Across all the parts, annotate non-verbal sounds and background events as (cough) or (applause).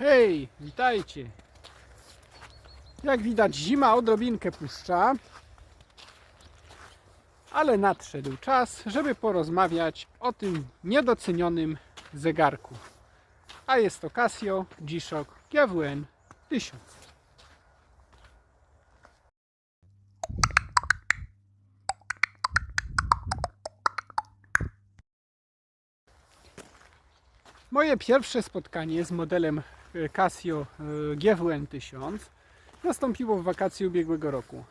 Hej, witajcie. Jak widać zima odrobinkę puszcza, ale nadszedł czas, żeby porozmawiać o tym niedocenionym zegarku. A jest to Casio G-Shock GWN 1000. Moje pierwsze spotkanie z modelem Casio e, GWN 1000 nastąpiło w wakacje ubiegłego roku.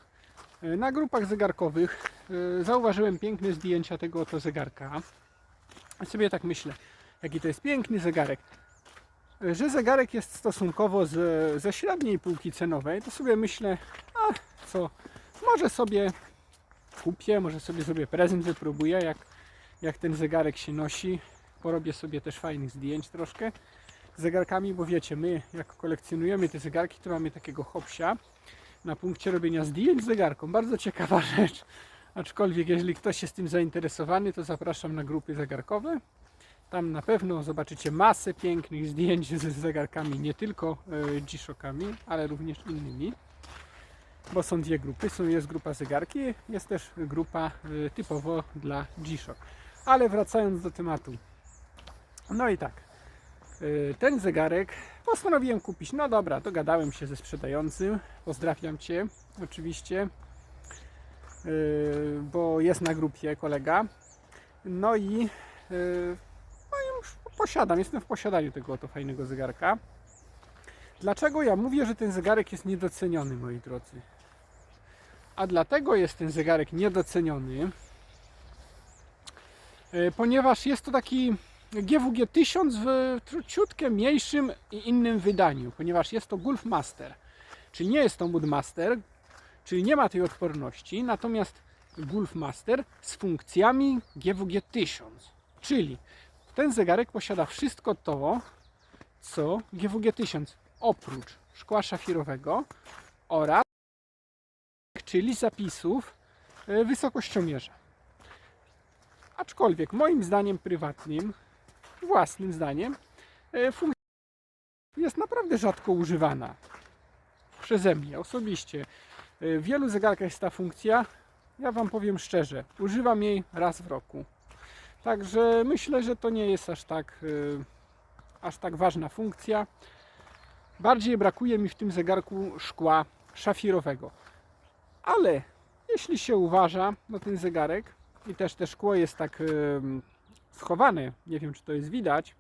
E, Na grupach zegarkowych e, zauważyłem piękne zdjęcia tego oto zegarka. I sobie tak myślę, jaki to jest piękny zegarek. E, Że zegarek jest stosunkowo z, ze średniej półki cenowej, to sobie myślę, a co, może sobie kupię, może sobie zrobię prezent, wypróbuję, jak, jak ten zegarek się nosi. Porobię sobie też fajnych zdjęć troszkę zegarkami, bo wiecie, my jak kolekcjonujemy te zegarki, to mamy takiego hopsia na punkcie robienia zdjęć z zegarką. Bardzo ciekawa (laughs) rzecz. Aczkolwiek, jeżeli ktoś jest tym zainteresowany, to zapraszam na grupy zegarkowe. Tam na pewno zobaczycie masę pięknych zdjęć z zegarkami, nie tylko e, G-Shockami, ale również innymi. Bo są dwie grupy. Są, jest grupa zegarki, jest też grupa e, typowo dla G-Shock. Ale wracając do tematu. No i tak. Y, Ten zegarek postanowiłem kupić. No dobra, dogadałem się ze sprzedającym. Pozdrawiam Cię oczywiście. y, Bo jest na grupie kolega. No i, y, no i już posiadam, jestem w posiadaniu tego oto fajnego zegarka. Dlaczego ja mówię, że ten zegarek jest niedoceniony, moi drodzy? A dlatego jest ten zegarek niedoceniony, ponieważ jest to taki GWG 1000 w ciutkę mniejszym i innym wydaniu, ponieważ jest to Gulf Master, czyli nie jest to Moodmaster, czyli nie ma tej odporności, natomiast Gulf Master z funkcjami GWG 1000, czyli ten zegarek posiada wszystko to, co GWG 1000, oprócz szkła szafirowego oraz czyli zapisów e, wysokościomierza. Aczkolwiek moim zdaniem prywatnym, własnym zdaniem, e, funkcja jest naprawdę rzadko używana przeze mnie osobiście. E, W wielu zegarkach jest ta funkcja. Ja Wam powiem szczerze, używam jej raz w roku. Także myślę, że to nie jest aż tak, e, aż tak ważna funkcja. Bardziej brakuje mi w tym zegarku szkła szafirowego. Ale jeśli się uważa na ten zegarek i też te szkło jest tak em, schowane, nie wiem czy to jest widać,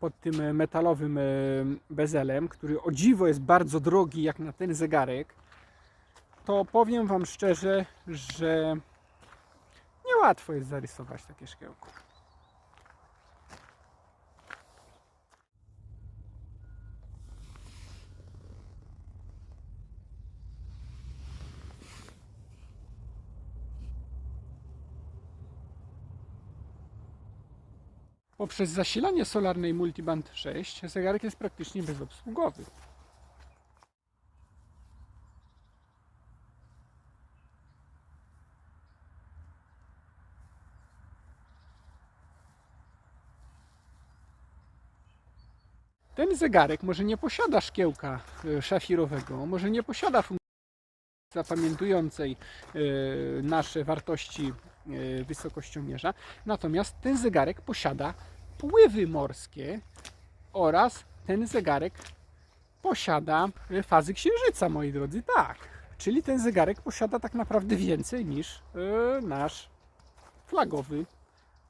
pod tym e, metalowym e, bezelem, który o dziwo jest bardzo drogi jak na ten zegarek, to powiem Wam szczerze, że niełatwo jest zarysować takie szkiełko. Poprzez zasilanie solarnej Multiband 6 zegarek jest praktycznie bezobsługowy. Ten zegarek może nie posiada szkiełka e, szafirowego, może nie posiada funkcji zapamiętującej e, nasze wartości wysokościomierza, natomiast ten zegarek posiada pływy morskie oraz ten zegarek posiada e, fazy księżyca, moi drodzy, tak. Czyli ten zegarek posiada tak naprawdę więcej niż e, nasz flagowy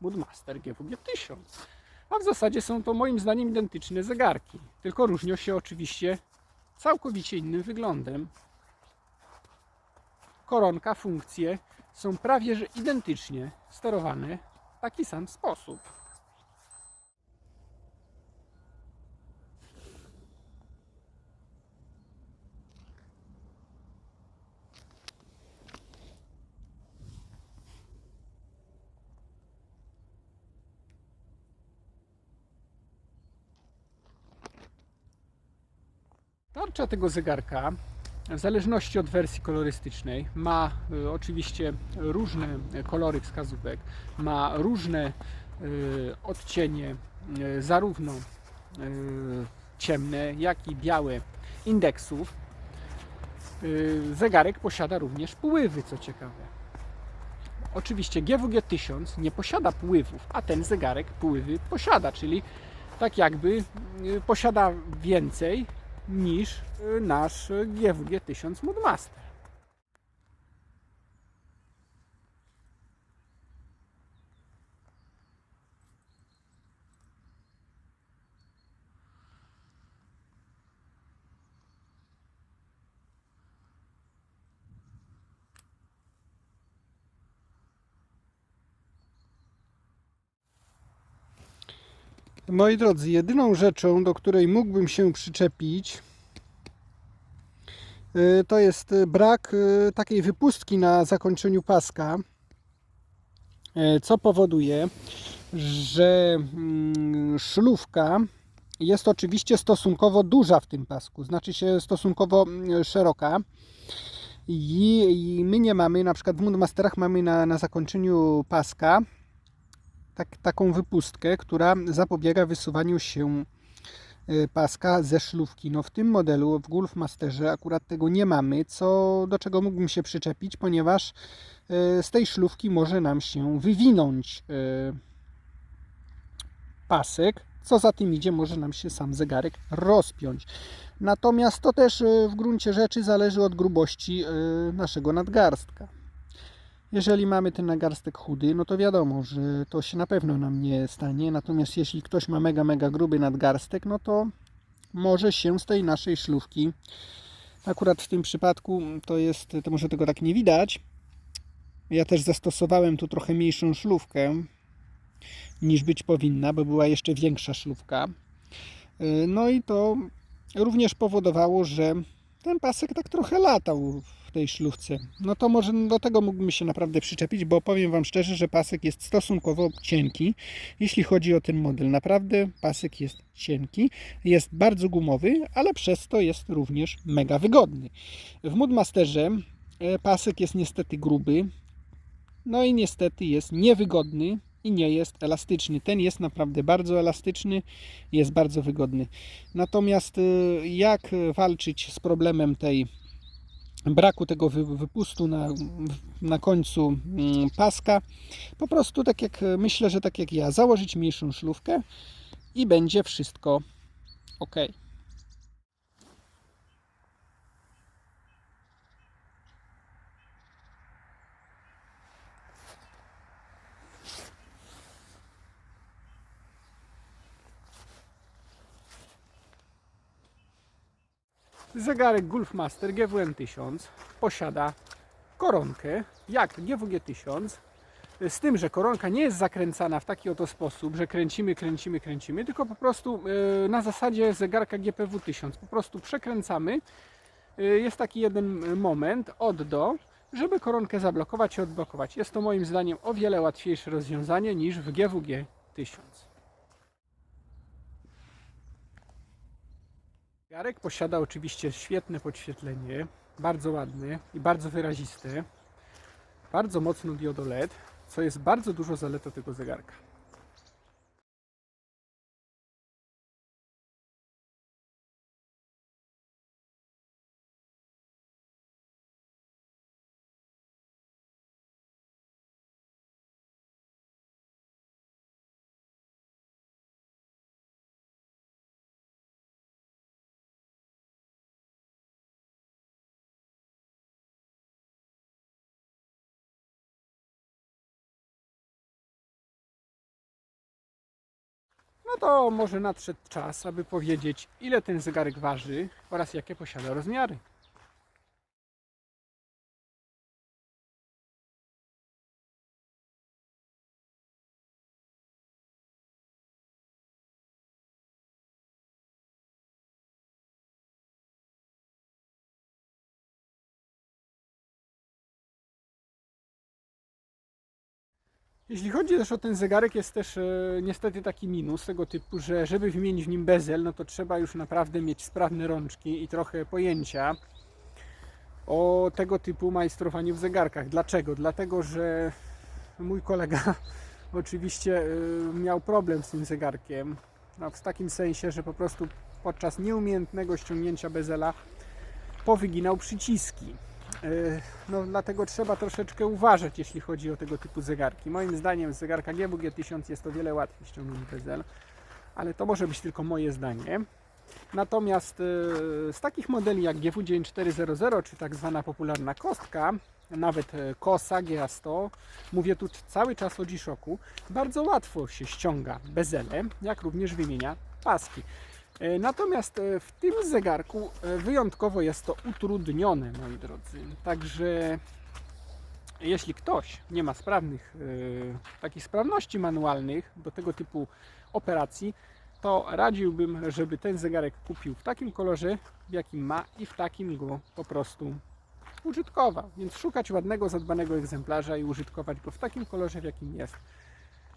Moodmaster GWG 1000. A w zasadzie są to moim zdaniem identyczne zegarki, tylko różnią się oczywiście całkowicie innym wyglądem. Koronka, funkcje są prawie że identycznie sterowane w taki sam sposób. Tarcza tego zegarka, w zależności od wersji kolorystycznej, ma y, oczywiście różne kolory wskazówek, ma różne y, odcienie, y, zarówno ciemne, jak i białe indeksów. Y, Zegarek posiada również pływy, co ciekawe. Oczywiście GWG 1000 nie posiada pływów, a ten zegarek pływy posiada, czyli tak jakby y, posiada więcej niż y, nasz GWG 1000 Moodmaster. Moi drodzy, jedyną rzeczą, do której mógłbym się przyczepić, y, to jest y, brak y, takiej wypustki na zakończeniu paska, co powoduje, że mm, szlówka jest oczywiście stosunkowo duża w tym pasku, znaczy się stosunkowo szeroka. I, my nie mamy, na przykład w Moonmasterach mamy na, na zakończeniu paska tak, taką wypustkę, która zapobiega wysuwaniu się y, paska ze szlówki. No w tym modelu, w Golfmasterze akurat tego nie mamy, co, do czego mógłbym się przyczepić, ponieważ y, z tej szlówki może nam się wywinąć y, pasek, co za tym idzie, może nam się sam zegarek rozpiąć. Natomiast to też w gruncie rzeczy zależy od grubości naszego nadgarstka. Jeżeli mamy ten nagarstek chudy, no to wiadomo, że to się na pewno nam nie stanie. Natomiast jeśli ktoś ma mega, mega gruby nadgarstek, no to może się z tej naszej szlówki, akurat w tym przypadku to jest, to może tego tak nie widać. Ja też zastosowałem tu trochę mniejszą szlówkę niż być powinna, bo była jeszcze większa szlówka. No i to również powodowało, że ten pasek tak trochę latał w tej szlówce. No to może do tego mógłbym się naprawdę przyczepić, bo powiem Wam szczerze, że pasek jest stosunkowo cienki, jeśli chodzi o ten model. Naprawdę pasek jest cienki, jest bardzo gumowy, ale przez to jest również mega wygodny. W Moodmasterze e, pasek jest niestety gruby, no i niestety jest niewygodny, i nie jest elastyczny. Ten jest naprawdę bardzo elastyczny, jest bardzo wygodny. Natomiast y, jak walczyć z problemem tej braku tego wypustu na, na końcu mm, paska? Po prostu tak jak myślę, że tak jak ja, założyć mniejszą szlówkę i będzie wszystko ok. Zegarek Gulfmaster GWM1000 posiada koronkę jak GWG1000 z tym, że koronka nie jest zakręcana w taki oto sposób, że kręcimy, kręcimy, kręcimy, tylko po prostu e, na zasadzie zegarka GPW1000 po prostu przekręcamy. E, jest taki jeden e, moment od do, żeby koronkę zablokować i odblokować. Jest to moim zdaniem o wiele łatwiejsze rozwiązanie niż w GWG1000. Jarek posiada oczywiście świetne podświetlenie, bardzo ładne i bardzo wyraziste, bardzo mocno diodo LED, co jest bardzo dużo zaletą tego zegarka. No to może nadszedł czas, aby powiedzieć, ile ten zegarek waży oraz jakie posiada rozmiary. Jeśli chodzi też o ten zegarek, jest też e, niestety taki minus tego typu, że żeby wymienić w nim bezel, no to trzeba już naprawdę mieć sprawne rączki i trochę pojęcia o tego typu majstrowaniu w zegarkach. Dlaczego? Dlatego, że mój kolega (laughs) oczywiście e, miał problem z tym zegarkiem. No, w takim sensie, że po prostu podczas nieumiejętnego ściągnięcia bezela powyginał przyciski. Yy, No, dlatego trzeba troszeczkę uważać, jeśli chodzi o tego typu zegarki. Moim zdaniem z zegarka GWG 1000 jest o wiele łatwiej ściągnąć bezel, ale to może być tylko moje zdanie. Natomiast yy, z takich modeli jak GW9400 czy tak zwana popularna kostka, nawet e, Kosa GA100, mówię tu cały czas o G-Shocku, bardzo łatwo się ściąga bezele, jak również wymienia paski. E, Natomiast e, w tym zegarku e, wyjątkowo jest to utrudnione, moi drodzy. Także jeśli ktoś nie ma sprawnych, takich sprawności manualnych do tego typu operacji, to radziłbym, żeby ten zegarek kupił w takim kolorze, w jakim ma i w takim go po prostu użytkował. Więc szukać ładnego, zadbanego egzemplarza i użytkować go w takim kolorze, w jakim jest.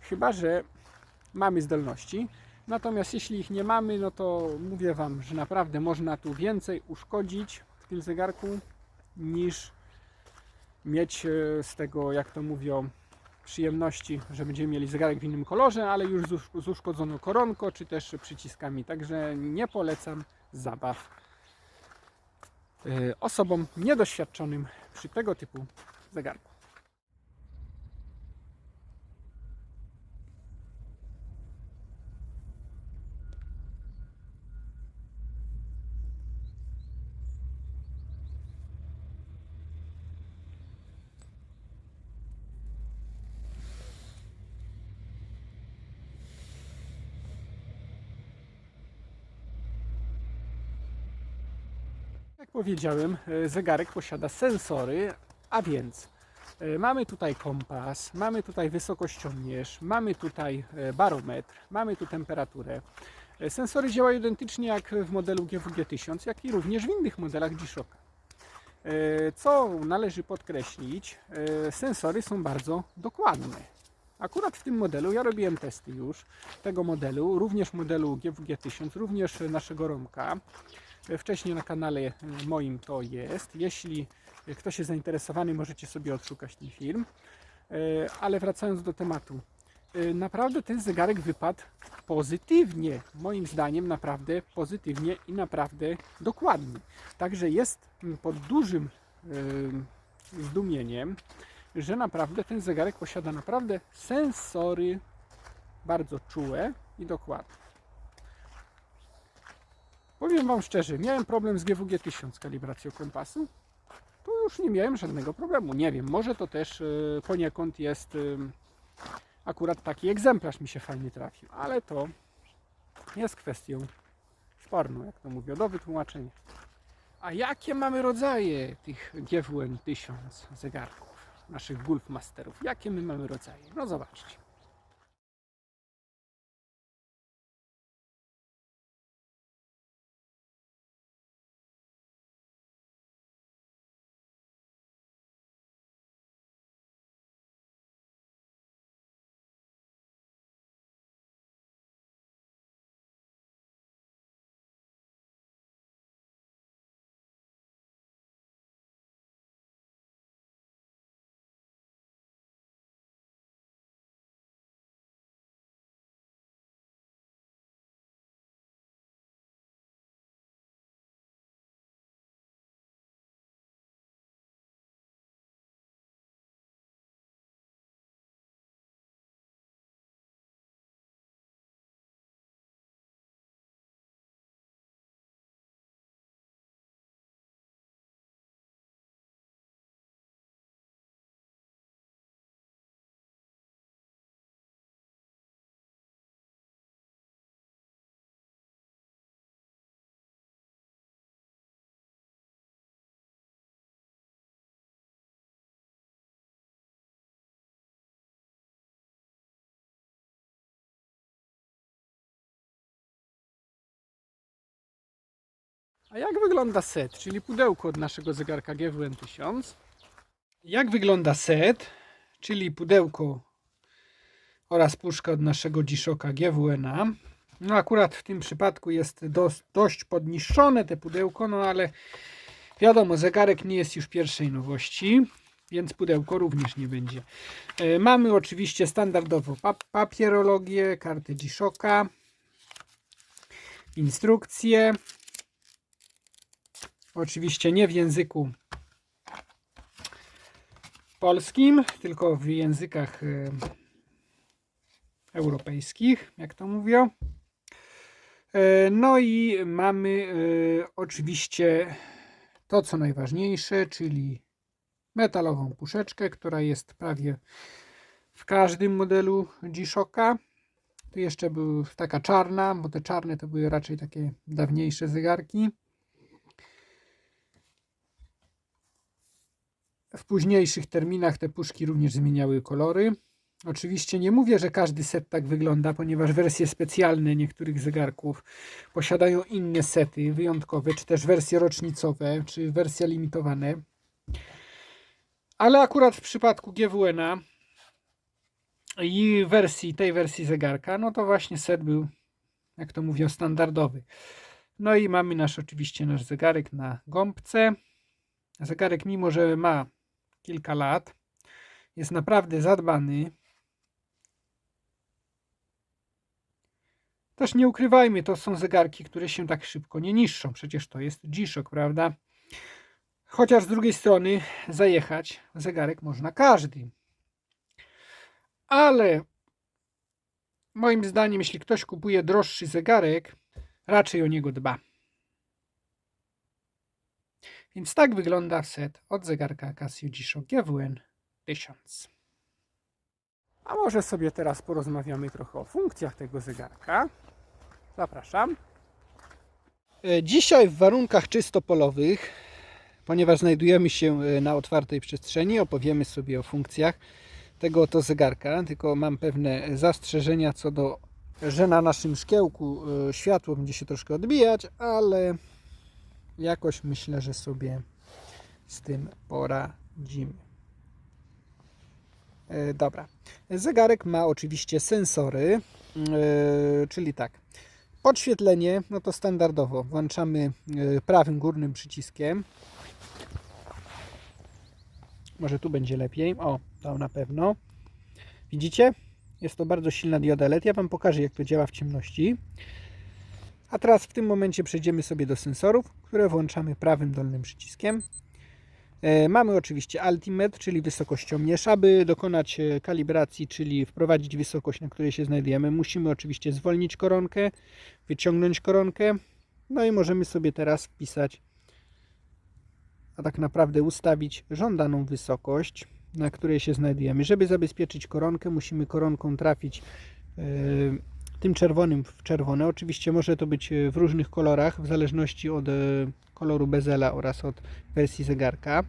Chyba, że mamy zdolności. Natomiast jeśli ich nie mamy, no to mówię Wam, że naprawdę można tu więcej uszkodzić w tym zegarku niż mieć e, z tego, jak to mówią, przyjemności, że będziemy mieli zegarek w innym kolorze, ale już z usz- z uszkodzoną koronką czy też przyciskami. Także nie polecam zabaw e, osobom niedoświadczonym przy tego typu zegarku. Jak powiedziałem, e, zegarek posiada sensory, a więc e, mamy tutaj kompas, mamy tutaj wysokościomierz, mamy tutaj e, barometr, mamy tu temperaturę. Sensory działają identycznie jak w modelu GWG 1000, jak i również w innych modelach G-Shocka. Co należy podkreślić, sensory są bardzo dokładne. Akurat w tym modelu ja robiłem testy już tego modelu, również modelu GWG 1000, również naszego Romka. Wcześniej na kanale e, moim to jest. Jeśli ktoś jest zainteresowany, możecie sobie odszukać ten film. E, Ale wracając do tematu. E, Naprawdę ten zegarek wypadł pozytywnie. Moim zdaniem naprawdę pozytywnie i naprawdę dokładnie. Także jest mm, pod dużym zdumieniem, że naprawdę ten zegarek posiada naprawdę sensory bardzo czułe i dokładne. Powiem Wam szczerze, miałem problem z GWG 1000 z kalibracją kompasu. Tu już nie miałem żadnego problemu. Nie wiem, może to też e, poniekąd jest e, akurat taki egzemplarz mi się fajnie trafił, ale to jest kwestią sporną, jak to mówią, do wytłumaczenia. A jakie mamy rodzaje tych GWN 1000 zegarków, naszych Golfmasterów? Jakie my mamy rodzaje? No zobaczcie. A jak wygląda set, czyli pudełko od naszego zegarka GWN 1000? Jak wygląda set, czyli pudełko oraz puszka od naszego G-Shocka GWN-a? No akurat w tym przypadku jest dość podniszczone te pudełko, no ale wiadomo, zegarek nie jest już pierwszej nowości, więc pudełko również nie będzie. E, Mamy oczywiście standardowo pa- papierologię, kartę G-Shocka, instrukcje. Oczywiście nie w języku polskim, tylko w językach e, europejskich, jak to mówią. E, No i mamy e, oczywiście to, co najważniejsze, czyli metalową puszeczkę, która jest prawie w każdym modelu G-Shocka. Tu jeszcze był taka czarna, bo te czarne to były raczej takie dawniejsze zegarki. W późniejszych terminach te puszki również zmieniały kolory. Oczywiście nie mówię, że każdy set tak wygląda, ponieważ wersje specjalne niektórych zegarków posiadają inne sety wyjątkowe, czy też wersje rocznicowe, czy wersje limitowane. Ale akurat w przypadku GWN-a i wersji, tej wersji zegarka, no to właśnie set był, jak to mówią, standardowy. No i mamy nasz oczywiście nasz zegarek na gąbce. Zegarek, mimo że ma kilka lat, jest naprawdę zadbany. Też nie ukrywajmy, to są zegarki, które się tak szybko nie niszczą. Przecież to jest G-Shock, prawda? Chociaż z drugiej strony zajechać zegarek można każdy. Ale moim zdaniem, jeśli ktoś kupuje droższy zegarek, raczej o niego dba. Więc tak wygląda set od zegarka Casio G-Shock GWN 1000. A może sobie teraz porozmawiamy trochę o funkcjach tego zegarka. Zapraszam. E, Dzisiaj w warunkach czysto polowych, ponieważ znajdujemy się e, na otwartej przestrzeni, opowiemy sobie o funkcjach tego oto zegarka. Tylko mam pewne zastrzeżenia co do, że na naszym szkiełku e, światło będzie się troszkę odbijać, ale jakoś myślę, że sobie z tym poradzimy. E, Dobra. Zegarek ma oczywiście sensory, e, czyli tak. Podświetlenie, no to standardowo włączamy e, prawym górnym przyciskiem. Może tu będzie lepiej. O, to na pewno. Widzicie? Jest to bardzo silna dioda LED. Ja Wam pokażę, jak to działa w ciemności. A teraz w tym momencie przejdziemy sobie do sensorów, które włączamy prawym dolnym przyciskiem. E, Mamy oczywiście altimetr, czyli wysokościomierz. Aby dokonać e, kalibracji, czyli wprowadzić wysokość, na której się znajdujemy, musimy oczywiście zwolnić koronkę, wyciągnąć koronkę. No i możemy sobie teraz wpisać, a tak naprawdę ustawić żądaną wysokość, na której się znajdujemy. Żeby zabezpieczyć koronkę, musimy koronką trafić e, tym czerwonym w czerwone. Oczywiście może to być e, w różnych kolorach, w zależności od e, koloru bezela oraz od wersji zegarka.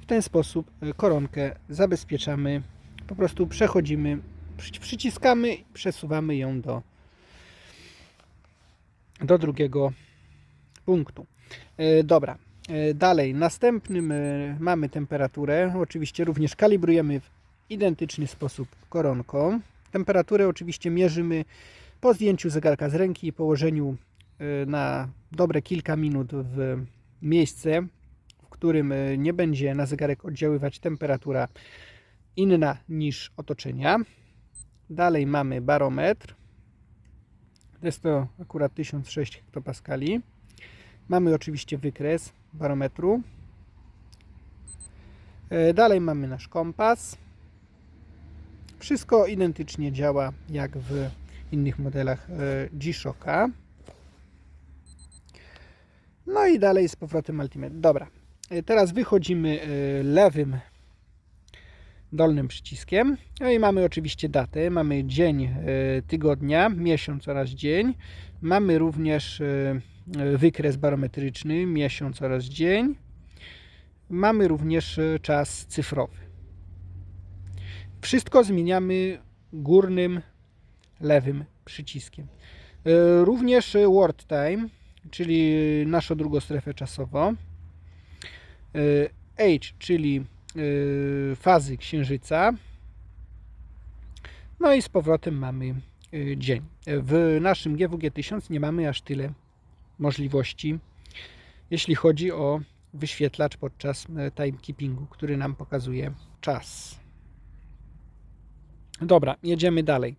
W ten sposób e, koronkę zabezpieczamy. Po prostu przechodzimy, przy- przyciskamy i przesuwamy ją do, do drugiego punktu. Dobra. Dalej, następnym mamy temperaturę. Oczywiście również kalibrujemy w identyczny sposób koronką. Temperaturę oczywiście mierzymy po zdjęciu zegarka z ręki i położeniu e, na dobre kilka minut w miejsce, w którym e, nie będzie na zegarek oddziaływać temperatura inna niż otoczenia. Dalej mamy barometr. Jest to akurat 1006 hektopaskali. Mamy oczywiście wykres barometru. E, Dalej mamy nasz kompas. Wszystko identycznie działa jak w innych modelach e, G-Shocka. No i dalej z powrotem Ultimate. Dobra, E, teraz wychodzimy e, lewym dolnym przyciskiem. No i mamy oczywiście datę. Mamy dzień tygodnia, miesiąc oraz dzień. Mamy również wykres barometryczny, miesiąc oraz dzień. Mamy również czas cyfrowy. Wszystko zmieniamy górnym lewym przyciskiem. E, Również World Time, czyli naszą drugą strefę czasową. Age, czyli e, fazy księżyca. No i z powrotem mamy e, dzień. W naszym GWG 1000 nie mamy aż tyle możliwości, jeśli chodzi o wyświetlacz podczas timekeepingu, który nam pokazuje czas. Dobra, jedziemy dalej.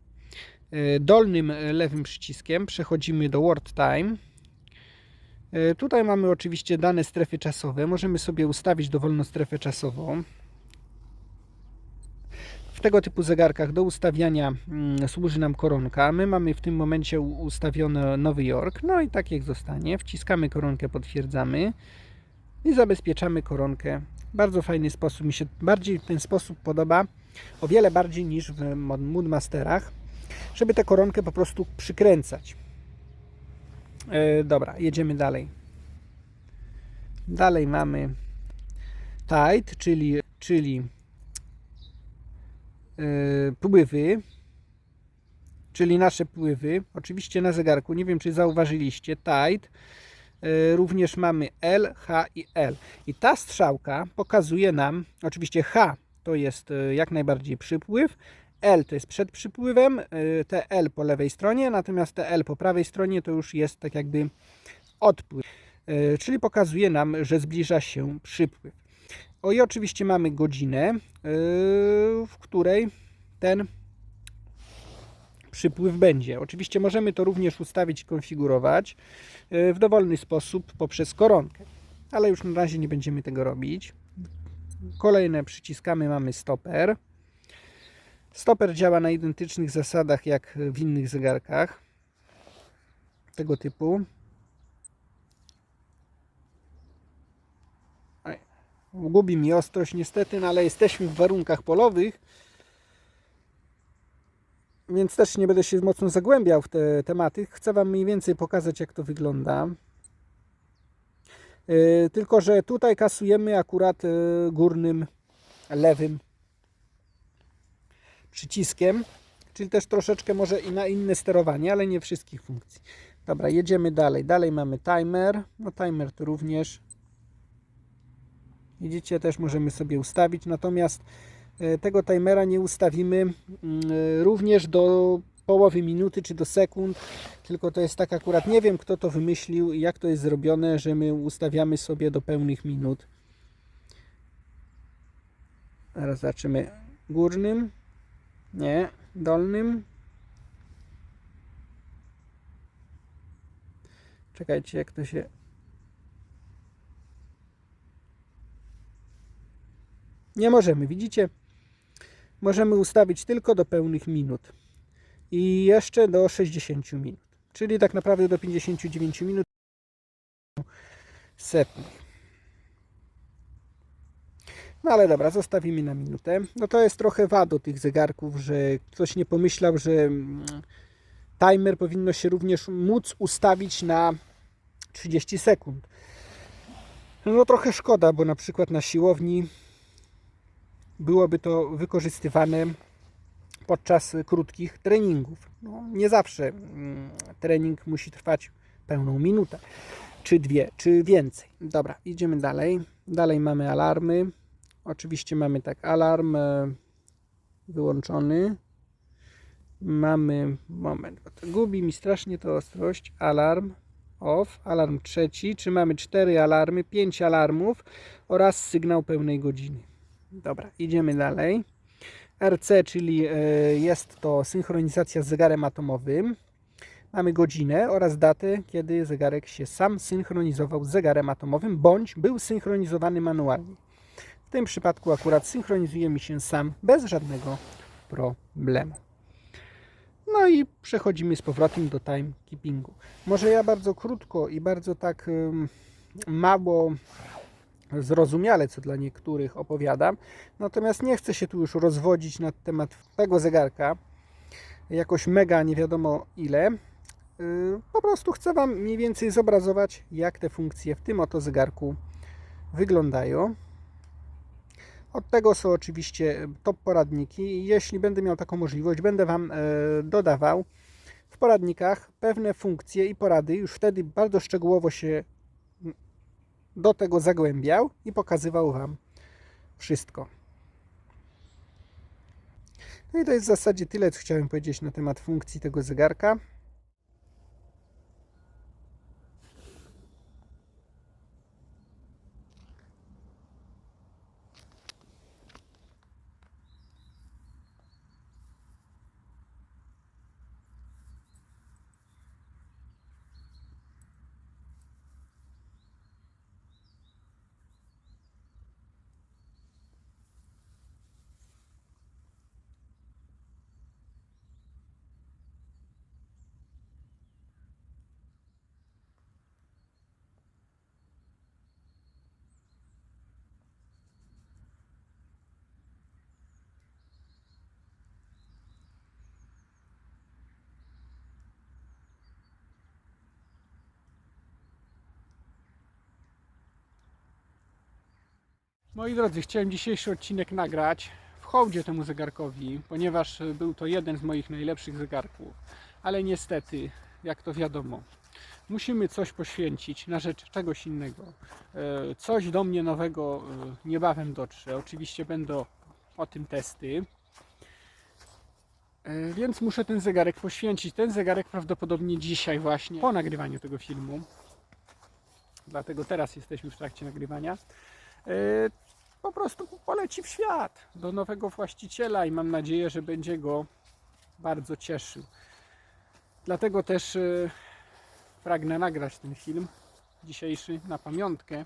e, dolnym e, lewym przyciskiem przechodzimy do Word Time. E, Tutaj mamy oczywiście dane strefy czasowe. Możemy sobie ustawić dowolną strefę czasową. W tego typu zegarkach do ustawiania mm, służy nam koronka. My mamy w tym momencie ustawiony Nowy Jork. No i tak jak zostanie. Wciskamy koronkę, potwierdzamy i zabezpieczamy koronkę. Bardzo fajny sposób. Mi się bardziej ten sposób podoba. O wiele bardziej niż w Mod- Moodmasterach. Żeby tę koronkę po prostu przykręcać. E, dobra, jedziemy dalej. Dalej mamy tide, czyli, czyli e, pływy, czyli nasze pływy. Oczywiście na zegarku, nie wiem czy zauważyliście, tide. E, Również mamy L, H i L. I ta strzałka pokazuje nam, oczywiście H to jest e, jak najbardziej przypływ, L to jest przed przypływem, y, te L po lewej stronie, natomiast te L po prawej stronie to już jest tak jakby odpływ. Y, Czyli pokazuje nam, że zbliża się przypływ. O i oczywiście mamy godzinę, w której ten przypływ będzie. Oczywiście możemy to również ustawić i konfigurować w dowolny sposób poprzez koronkę, ale już na razie nie będziemy tego robić. Kolejne przyciskamy, mamy stoper. Stoper działa na identycznych zasadach jak w innych zegarkach tego typu. Gubi mi ostrość niestety, no ale jesteśmy w warunkach polowych, więc też nie będę się mocno zagłębiał w te tematy. Chcę Wam mniej więcej pokazać jak to wygląda. Yy, Tylko, że tutaj kasujemy akurat yy, górnym lewym przyciskiem, czyli też troszeczkę może i na inne sterowanie, ale nie wszystkich funkcji. Dobra, jedziemy dalej. Dalej mamy timer. No timer to również widzicie, też możemy sobie ustawić, natomiast e, tego timera nie ustawimy mm, również do połowy minuty czy do sekund, tylko to jest tak akurat, nie wiem kto to wymyślił i jak to jest zrobione, że my ustawiamy sobie do pełnych minut. Teraz zobaczymy górnym. Nie, dolnym. Czekajcie, jak to się. Nie możemy, widzicie? Możemy ustawić tylko do pełnych minut i jeszcze do 60 minut, czyli tak naprawdę do 59 minut setnych. No ale dobra, zostawimy na minutę. No to jest trochę wado tych zegarków, że ktoś nie pomyślał, że mm, timer powinno się również móc ustawić na 30 sekund. No trochę szkoda, bo na przykład na siłowni byłoby to wykorzystywane podczas krótkich treningów. No, nie zawsze mm, trening musi trwać pełną minutę, czy dwie, czy więcej. Dobra, idziemy dalej. Dalej mamy alarmy. Oczywiście mamy tak alarm e, wyłączony. Mamy, moment, bo to gubi mi strasznie to ostrość. Alarm off, alarm trzeci. Czy mamy cztery alarmy, pięć alarmów oraz sygnał pełnej godziny. Dobra, idziemy dalej. RC, czyli e, jest to synchronizacja z zegarem atomowym. Mamy godzinę oraz datę, kiedy zegarek się sam synchronizował z zegarem atomowym, bądź był synchronizowany manualnie. W tym przypadku akurat synchronizuje mi się sam bez żadnego problemu. No i przechodzimy z powrotem do timekeepingu. Może ja bardzo krótko i bardzo tak mało zrozumiale, co dla niektórych opowiadam. Natomiast nie chcę się tu już rozwodzić na temat tego zegarka. Jakoś mega nie wiadomo ile. Yy, Po prostu chcę Wam mniej więcej zobrazować, jak te funkcje w tym oto zegarku wyglądają. Od tego są oczywiście top poradniki. Jeśli będę miał taką możliwość, będę Wam e, dodawał w poradnikach pewne funkcje i porady. Już wtedy bardzo szczegółowo się do tego zagłębiał i pokazywał Wam wszystko. No i to jest w zasadzie tyle, co chciałem powiedzieć na temat funkcji tego zegarka. Moi drodzy, chciałem dzisiejszy odcinek nagrać w hołdzie temu zegarkowi, ponieważ był to jeden z moich najlepszych zegarków. Ale niestety, jak to wiadomo, musimy coś poświęcić na rzecz czegoś innego. E, Coś do mnie nowego e, niebawem dotrze. Oczywiście będą o tym testy. E, Więc muszę ten zegarek poświęcić. Ten zegarek prawdopodobnie dzisiaj właśnie, po nagrywaniu tego filmu, dlatego teraz jesteśmy w trakcie nagrywania, po prostu poleci w świat do nowego właściciela i mam nadzieję, że będzie go bardzo cieszył. Dlatego też e, pragnę nagrać ten film dzisiejszy na pamiątkę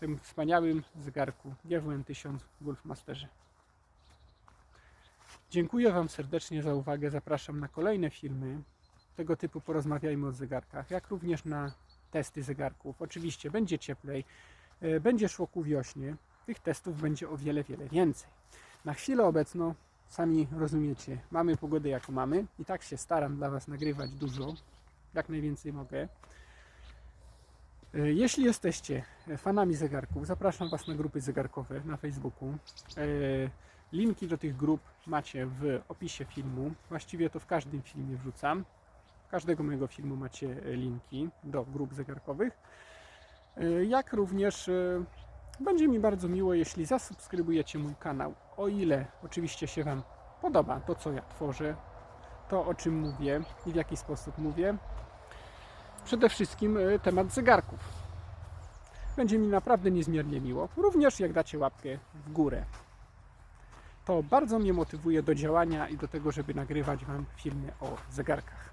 tym wspaniałym zegarku GWN 1000 Wolfmasterze. Dziękuję Wam serdecznie za uwagę. Zapraszam na kolejne filmy tego typu porozmawiajmy o zegarkach, jak również na testy zegarków. Oczywiście będzie cieplej, e, będzie szło ku wiośnie. Tych testów będzie o wiele, wiele więcej. Na chwilę obecną, sami rozumiecie, mamy pogodę jaką mamy i tak się staram dla Was nagrywać dużo, jak najwięcej mogę. E, Jeśli jesteście fanami zegarków, zapraszam Was na grupy zegarkowe na Facebooku. E, Linki do tych grup macie w opisie filmu. Właściwie to w każdym filmie wrzucam. Każdego mojego filmu macie linki do grup zegarkowych. E, Jak również będzie mi bardzo miło, jeśli zasubskrybujecie mój kanał. O ile oczywiście się Wam podoba to, co ja tworzę, to o czym mówię i w jaki sposób mówię. Przede wszystkim e, temat zegarków. Będzie mi naprawdę niezmiernie miło. Również jak dacie łapkę w górę to bardzo mnie motywuje do działania i do tego, żeby nagrywać Wam filmy o zegarkach.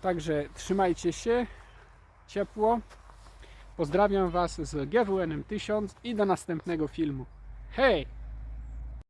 Także trzymajcie się ciepło. Pozdrawiam Was z GWN 1000 i do następnego filmu. Hej!